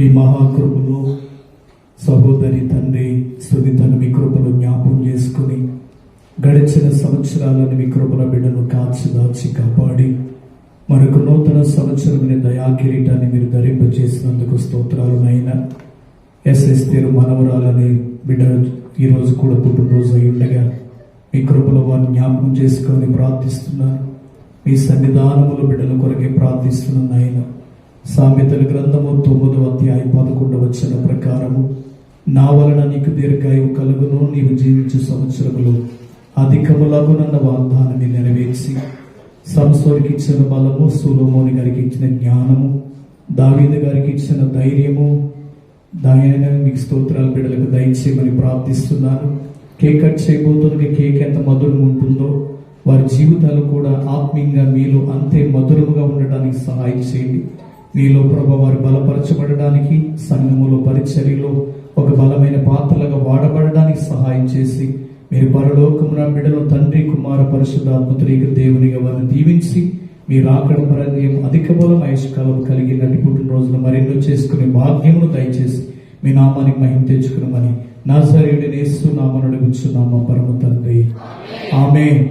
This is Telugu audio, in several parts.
మీ మహాకృపలో సహోదరి తండ్రి సునీతను మీ కృపను జ్ఞాపం చేసుకుని గడిచిన సంవత్సరాలను మీ కృపల బిడ్డను కాచి దాచి కాపాడి మరొక నూతన సంవత్సరం దయా కిరీటాన్ని మీరు ధరింపజేసినందుకు స్తోత్రాలనైనా ఎస్ఎస్ తీరు మనవరాలని బిడ్డ ఈరోజు కూడా పుట్టినరోజు అయి ఉండగా మీ కృపలో వారిని జ్ఞాపకం చేసుకొని ప్రార్థిస్తున్నాను. మీ సన్నిధానములు బిడ్డల కొరకే ప్రార్థిస్తున్నాను నాయన. సామెతల గ్రంథము తొమ్మిదవ అధ్యాయం పదకొండవ వచ్చిన ప్రకారము నా వలన నీకు దీర్ఘాయువు కలుగును నీవు జీవించే సంవత్సరములు అధికములగునన్న వాగ్దానాన్ని నెరవేర్చి సంసోరికి ఇచ్చిన బలము సులోమోని గారికి ఇచ్చిన జ్ఞానము దావీదు గారికి ఇచ్చిన ధైర్యము దాయన మీకు స్తోత్రాలు బిడ్డలకు దయచేయమని ప్రార్థిస్తున్నాను. కేక్ కట్ చేయబోతున్న కేక్ ఎంత మధురం ఉంటుందో వారి జీవితాలు కూడా ఆత్మీయంగా మీలో అంతే మధురముగా ఉండటానికి సహాయం చేయండి. నీలో ప్రభు వారు బలపరచబడడానికి సంఘములో పరిచర్యలో ఒక బలమైన పాత్రలుగా వాడబడడానికి సహాయం చేసి మీరు పరలోకమున బిడలో తండ్రి కుమార పరిశుద్ధాత్మతులేక దేవునిగా వారిని దీవించి మీరు ఆకడ పరంగా అధిక బలం ఆయుష్కాలం కలిగి నటి పుట్టినరోజున మరెన్నో చేసుకునే భాగ్యమును దయచేసి మీ నామానికి మహిమ తెచ్చుకున్నామని నాజరేయుడి నేస్తూ నామను అడుగుచున్నామా పరమ తండ్రి. ఆమె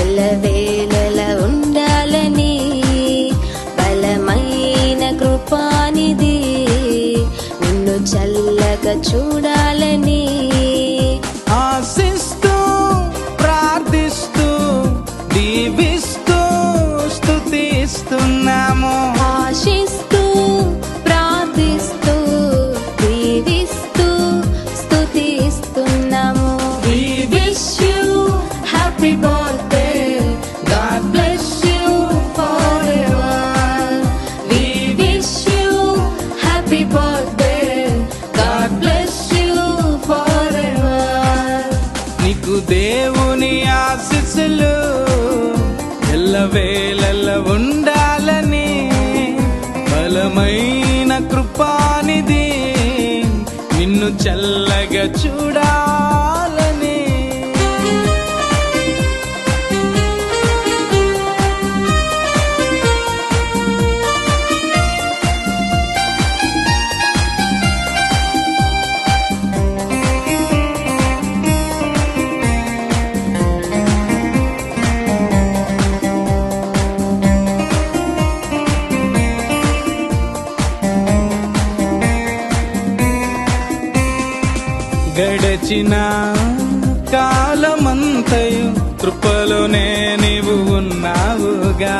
ఎల్లవేళల ఉండాలని బలమైన కృపానిది నిన్ను చల్లగా చూడాలని ఆశీస్సులు ఎల్లవేళల ఉండాలని బలమైన కృపానిది నిన్ను చల్లగా చూడాల గడిచిన కాలమంతయు కృపలోనే నీవు ఉన్నావుగా.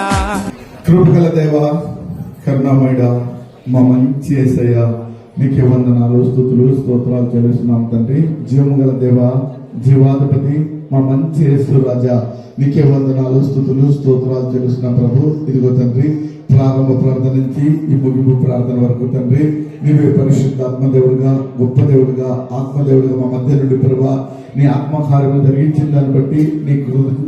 కృపగల దేవ కరుణామయుడ మా మంచి ఏసయ్య నీకే వందనాలు స్థుతులు స్తోత్రాలు చెల్లిస్తున్నాం తండ్రి. జీవము గల దేవ జీవాధిపతి మా మంచి యేసు రాజా నీకే వందనాలు స్థుతులు స్తోత్రాలు చెల్లిస్తున్నాం ప్రభు. ఇదిగో తండ్రి ప్రారంభ ప్రార్థన నుంచి ఈ ముగింపు ప్రార్థన వరకు తండ్రి నీవే పరిశుద్ధ ఆత్మదేవుడుగా గొప్ప దేవుడుగా ఆత్మదేవుడుగా మా మధ్య నుండి ప్రభా నీ ఆత్మకార్యము జరిగించిన దాన్ని బట్టి నీ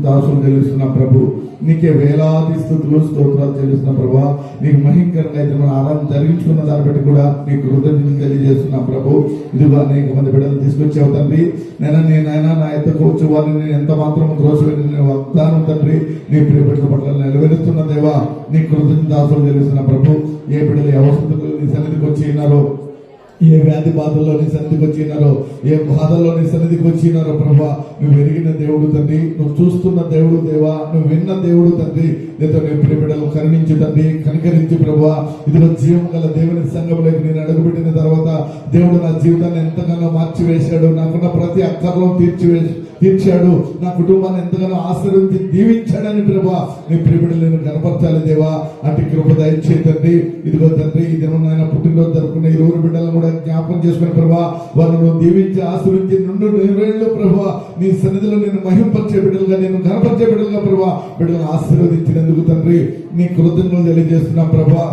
దాసులు చెల్లిస్తున్న ప్రభు నీకే వేలాది స్థుతులు స్తోత్రాలు చెల్లిస్తున్న ప్రభా నీకు మహింకరంగా అయితే మన ఆరాధన జరిగించుకున్న దాన్ని బట్టి కూడా నీకు కృతజ్ఞతలు తెలియజేస్తున్నా ప్రభు. ఇదిగో అనేక మంది బిడ్డలు తీసుకొచ్చావు తండ్రి. నేను నేనైనా నా ఎత్తకు వచ్చే వారిని నేను ఎంత మాత్రం ద్రోషమైన వాగ్దానం తండ్రి. నీ ప్రియ బిడ్డల పట్ల నెలవేరు దేవ నీ కృతజ్ఞతాసులు తెలిసిన ప్రభు ఏ బిడ్డలు ఏ అవసరం నీ సన్నిధికి వచ్చి ఉన్నారో ఏ వ్యాధి బాధల్లో నీ సన్నిధికి వచ్చినారో ఏ బాధల్లో నీ సన్నిధికి వచ్చినారో ప్రభా నువ్వు ఎరిగిన దేవుడు తండ్రి నువ్వు చూస్తున్న దేవుడు దేవా నువ్వు విన్న దేవుడు తండ్రి నీతో నీ ప్రియబిడ్డలు కరుణించు తండ్రి కనికరించి ప్రభా ఇదిలో జీవం గల దేవుని సంఘంలోకి నేను అడుగుపెట్టిన తర్వాత దేవుడు నా జీవితాన్ని ఎంతగానో మార్చివేశాడు నాకున్న ప్రతి అక్కర్లో తీర్చివేసి తీర్చాడు నా కుటుంబాన్ని ఎంతగానో ఆశీర్వించి దీవించాడని ప్రభా నీ ప్రిబిడలను నేను కనపరచాలి దేవా. అటు కృప దయచే తండ్రి ఇదిగో తండ్రి ఈ దినం నాయన పుట్టినరోజు జరుపుకున్న ఇరువురు బిడ్డలను కూడా జ్ఞాపకం చేసుకుని ప్రభా వారిని దీవించి ఆశీర్వించి నుండు నూరేళ్ళు ప్రభా. నీ సన్నిధిలో నేను మహింపరిచే బిడ్డలుగా నేను కనపరిచే బిడ్డలుగా ప్రభా బిడ్డలను ఆశీర్వదించినందుకు తండ్రి నీ కృతజ్ఞతలు తెలియజేస్తున్నా ప్రభా.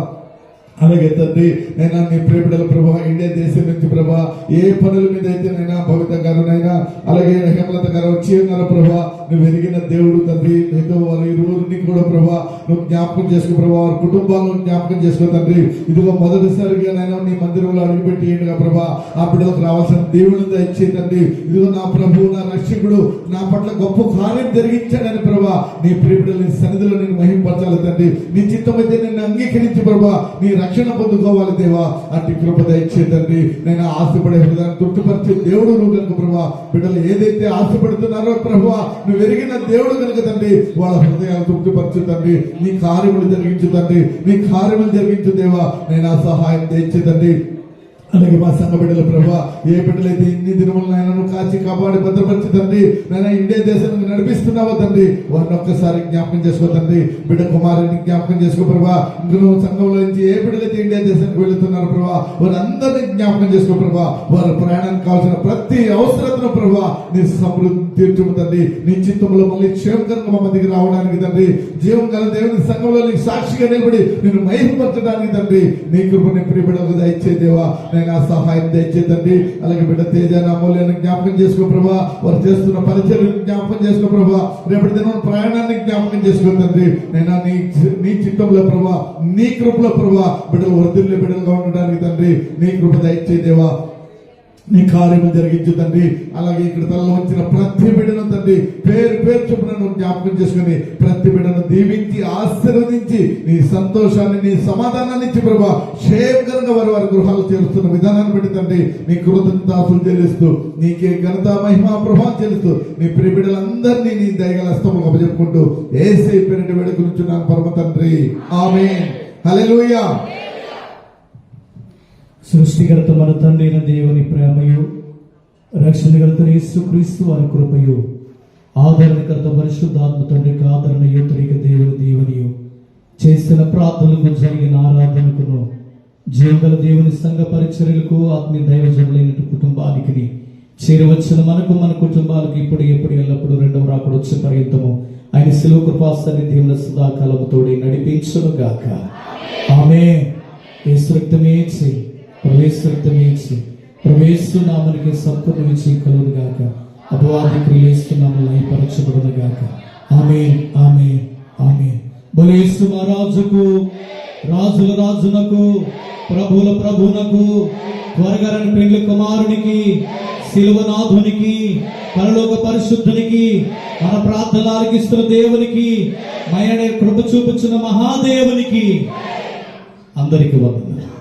అలాగే తండ్రి నైనా నీ ప్రేమిడల ప్రభా ఇండియా దేశం నుంచి ప్రభా ఏ పనుల మీద అయితే నైనా భవిత గారునైనా అలాగే హేమలత గారు వచ్చి ఉన్నారు ప్రభా నువ్వు ఎరిగిన దేవుడు తండ్రి నీతో వారి ఇరువురిని కూడా ప్రభా నువ్వు జ్ఞాపకం చేసుకో ప్రభా వారి కుటుంబాలను జ్ఞాపకం చేసుకో తండ్రి. ఇదిగో మొదటిసారిగా నైనా నీ మందిరంలో అడుగుపెట్టి ప్రభా ఆ బిడ్డలకు రావాల్సిన దేవుడు దయచే తండ్రి. ఇదిగో నా ప్రభు నా రక్షకుడు నా పట్ల గొప్ప కార్యం జరిగించాడని ప్రభా నీ ప్రియుడు నీ సన్నిధిలో నేను మహింపరచాలి తండ్రి. నీ జీతం అయితే నేను అంగీకరించి ప్రభా నీ రక్షణ పొందుకోవాలి దేవా. అట్టి కృప దయచే తండ్రి నేను ఆశపడే హృదయాన్ని తృప్తిపరిచే దేవుడు నువ్వు కనుక ప్రభా బిడ్డలు ఏదైతే ఆశపడుతున్నారో ప్రభా నువ్వు ఎరిగిన దేవుడు కనుక తండ్రి వాళ్ళ హృదయాలు తృప్తిపరచు తండ్రి నీ కార్యములు జరిగించు తండ్రి నీ కార్యములు జరిగించు దేవా. నేను ఆ సహాయం దయచే తండ్రి అలాగే మా సంఘ బిడ్డల ప్రభా ఏ బిడ్డలైతే ఇన్ని దినములను నాయనను కాచి కాపాడి భద్రపరిచి తండ్రి నేను ఇండియా దేశానికి నడిపిస్తున్నావో తండ్రి? వారిని ఒక్కసారి జ్ఞాపకం చేసుకో తండ్రి. బిడ్డ కుమారుని జ్ఞాపకం చేసుకో ప్రభా. ఇందులో సంఘంలో నుంచి ఏ బిడ్డలైతే ఇండియా దేశానికి వెళుతున్నారు ప్రభా వారందరినీ జ్ఞాపకం చేసుకో ప్రభా. వారి ప్రయాణానికి కావాల్సిన ప్రతి అవసరతను ప్రభా నీ సమృద్ధి తీర్చుము తండ్రి. నీ చిత్తంలో మళ్ళీ క్షేమకరంగా మా దగ్గర రావడానికి తండ్రి. జీవం గల దేవుని సంఘంలో నీకు సాక్షిగా నిలబడి నేను మహిమపరచడానికి తండ్రి. నీ కృపని ప్రియబిడలకు దయచే దేవా. నేను సహాయం దయచే అలాగే బిడ్డ తేజ అమూల్యాన్ని జ్ఞాపకం చేసుకో ప్రభా. వారు చేస్తున్న పరిచయం జ్ఞాపకం చేసుకో ప్రభా. రేపటి దినం ప్రయాణాన్ని జ్ఞాపకం చేసుకో తండ్రి. నేను నీ నీ చిత్తంలో ప్రభా నీ కృపలో ప్రభా బిడ్డలు వర్ధిల్లే బిడ్డలుగా ఉండడానికి తండ్రి నీ కృప దయచేదేవా నీ కార్యము జరిగించు తండ్రి. అలాగే ఇక్కడ తలలో వచ్చిన ప్రతి బిడ్డను తండ్రి పేరు పేరు చొప్పున జ్ఞాపకం చేసుకుని ప్రతి బిడ్డను దీవించి ఆశీర్వదించి నీ సంతోషాన్ని నీ సమాధానాన్ని ఇచ్చి ప్రభా క్షేమకరంగా వారి వారి గృహాలు చేరుస్తున్న విధానాన్ని బట్టి తండ్రి నీ కృతజ్ఞతాసులు చెల్లిస్తూ నీకే ఘనత మహిమా ప్రభావం చెల్లిస్తూ నీ ప్రియ బిడ్డలందరినీ నీ దయగల హస్తము అప్పచెప్పుకుంటూ ఏసై పేరిట వేడుకొనుచున్నాను పరమ తండ్రి. ఆమె హల్లెలూయా. సృష్టికర్త మన తండ్రైన దేవుని ప్రేమయు రక్షణకర్త యేసు క్రీస్తు వారి కృపయు ఆదరణకర్త పరిశుద్ధాత్మ తండ్రికి ఆదరణ యుతరిక దేవుని దేవునియు చేసిన ప్రార్థనలకు జరిగిన ఆరాధనకును జీవగల దేవుని సంఘ పరిచర్యలకు ఆత్మీయ దైవజనులైన కుటుంబానికి చేరవచ్చిన మనకు మన కుటుంబాలకు ఇప్పుడు ఎప్పుడు ఎల్లప్పుడు రెండవ రాకుడు వచ్చే పర్యంతము ఆయన శిలువ కృపాస్తాన్ని దేవుని సదాకాలముతోడి నడిపించును గాక ఆమె రక్తమే చేయి. ప్రవేశించి రక్తమే చేయి ప్రవేశు నామనికి సంపూర్ణ విజయం కలుగును గాక అపవాది క్రియస్తున్నాము లయపరచబడును గాక ఆమె ఆమె ఆమె బలేసు మహారాజుకు రాజుల రాజునకు ప్రభుల ప్రభునకు త్వరగరని పెండ్లి కుమారునికి శిలువనాథునికి పరలోక పరిశుద్ధునికి మన ప్రార్థన ఆలకిస్తున్న దేవునికి మయనే కృప చూపుచున్న మహాదేవునికి అందరికి వందనాలు